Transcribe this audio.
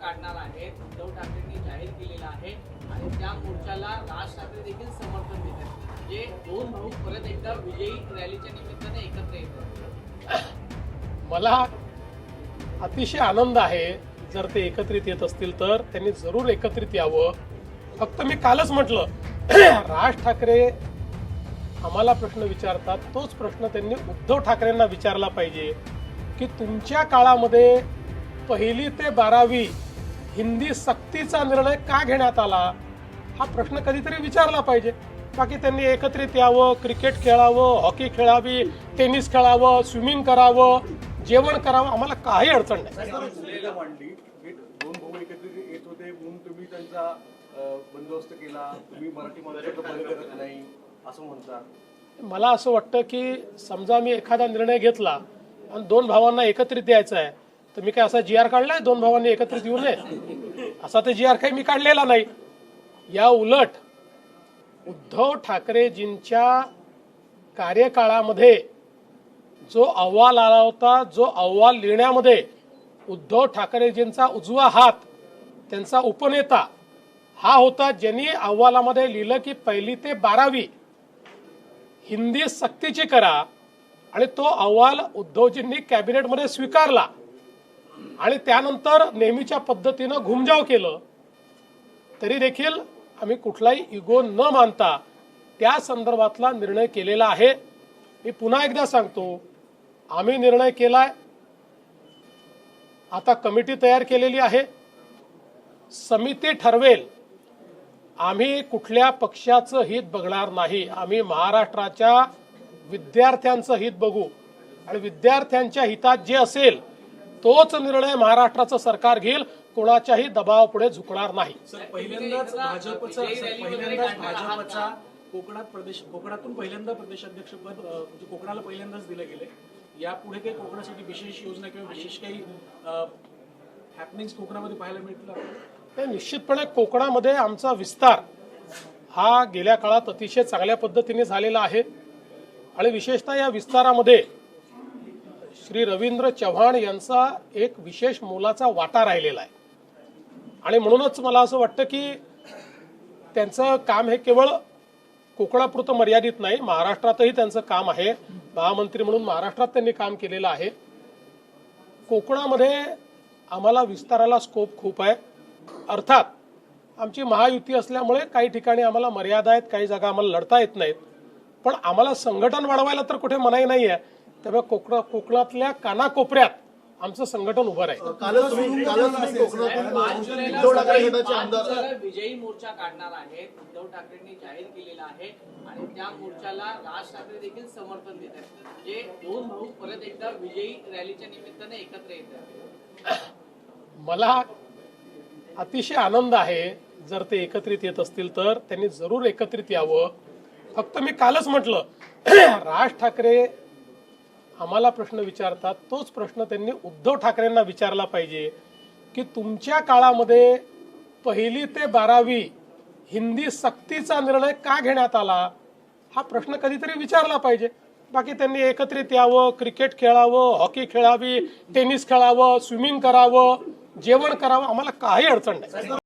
काढणार आहेत उद्धव ठाकरेंनी जाहीर केलेला आहे. आणि त्या मोर्चाला राज ठाकरे देखील समर्थन देत आहेत. म्हणजे दोन भाऊ परत एकदा विजयी रॅलीच्या निमित्ताने एकत्र येत मला अतिशय आनंद आहे. जर ते एकत्रित येत असतील तर त्यांनी जरूर एकत्रित यावं. फक्त मी कालच म्हटलं राज ठाकरे आम्हाला प्रश्न विचारतात. तोच प्रश्न त्यांनी उद्धव ठाकरेंना विचारला पाहिजे की तुमच्या काळामध्ये पहिली ते बारावी हिंदी सक्तीचा निर्णय का घेण्यात आला? हा प्रश्न कधीतरी विचारला पाहिजे. बाकी त्यांनी एकत्रित यावं क्रिकेट खेळावं हॉकी खेळावी टेनिस खेळावं स्विमिंग करावं जेवण करावं आम्हाला काही अडचण नाही. त्यांचा बंदोबस्त केला. तुम्ही मराठी करत नाही असं म्हणता. मला असं वाटतं की समजा मी एखादा निर्णय घेतला आणि दोन भावांना एकत्रित द्यायचा आहे तर मी काय असा जी आर काढलाय? दोन भावांनी एकत्रित येऊ नये. असा तर जी आर काही मी काढलेला नाही. या उलट उद्धव ठाकरेजींच्या कार्यकाळामध्ये जो अहवाल आला होता जो अहवाल लिहिण्यामध्ये उद्धव ठाकरेजींचा उजवा हात त्यांचा उपनेता हा होता ज्यांनी अहवालामध्ये लिहिलं की पहिली ते बारावी हिंदी सक्तीची करा आणि तो अहवाल उद्धवजींनी कॅबिनेटमध्ये स्वीकारला. आणि त्यानंतर नेहमीच्या पद्धतीनं घुमजाव केलं तरी देखील आम्ही कुठलाही इगो न मानता त्या संदर्भातला निर्णय केलेला आहे. मी पुन्हा एकदा सांगतो आम्ही निर्णय केलाय. आता कमिटी तयार केलेली आहे. समिती ठरवेल. आम्ही कुठल्या पक्षाचं हित बघणार नाही. आम्ही महाराष्ट्राच्या विद्यार्थ्यांचं हित बघू. आणि विद्यार्थ्यांच्या हितात जे असेल तोच निर्णय महाराष्ट्राचं सरकार घेईल कोणाच्याही दबावापुढे झुकणार नाही. पहिल्यांदाच भाजपचा सर, पहिल्यांदाच भाजपचा कोकणात प्रदेश कोकणातून पहिल्यांदा प्रदेशाध्यक्षपद अ, म्हणजे कोकणाला पहिल्यांदाच दिलं गेले यापुढे काही कोकणासाठी विशेष योजना किंवा विशेष काही हॅपनिंग कोकणामध्ये पाहायला मिळतील निश्चितपणे कोकणामध्ये आमचा विस्तार हा गेल्या काळात अतिशय चांगल्या पद्धतीने झालेला आहे. आणि विशेषतः या विस्तारामध्ये श्री रवींद्र चव्हाण यांचा एक विशेष मोलाचा वाटा राहिलेला आहे. आणि म्हणूनच मला असं वाटतं की त्यांचं काम हे केवळ कोकणापुरतं मर्यादित नाही महाराष्ट्रातही त्यांचं काम आहे. महामंत्री म्हणून महाराष्ट्रात त्यांनी काम केलेलं आहे. कोकणामध्ये आम्हाला विस्ताराला स्कोप खूप आहे. अर्थात आमची महायुती असल्यामुळे काही ठिकाणी आम्हाला मर्यादा आहेत काही जागा आम्हाला लढता येत नाहीत. पण आम्हाला संघटन वाढवायला तर कुठे मनाई नाही आहे त्यामुळे कोकणा कोकणातल्या कानाकोपऱ्यात आमचं संघटन उभं राहील. कालच तुम्ही कालच तुम्ही कोकणातून पाच जुलैला उद्धव ठाकरे सकाळी गटाचे पाच आमदार. जुलैला विजयी मोर्चा काढणार आहेत. उद्धव ठाकरेंनी जाहीर केलेला आहे आणि त्या मोर्चाला राज ठाकरे देखील समर्थन देत आहेत. म्हणजे दोन भाऊ परत एकदा विजयी रॅलीच्या निमित्ताने एकत्र येत आहेत. मला अतिशय आनंद आहे जर ते एकत्रित येत असतील तर. त्यांनी जरूर एकत्रित यावं. फक्त मी कालच म्हटलं राज ठाकरे आम्हाला प्रश्न विचारतात तोच प्रश्न त्यांनी उद्धव ठाकरेंना विचारला पाहिजे की तुमच्या काळामध्ये पहिली ते बारावी हिंदी सक्तीचा निर्णय का घेण्यात आला? हा प्रश्न कधीतरी विचारला पाहिजे. बाकी त्यांनी एकत्रित यावं क्रिकेट खेळावं हॉकी खेळावी टेनिस खेळावं स्विमिंग करावं जेवण करावं आम्हाला काही अडचण नाही.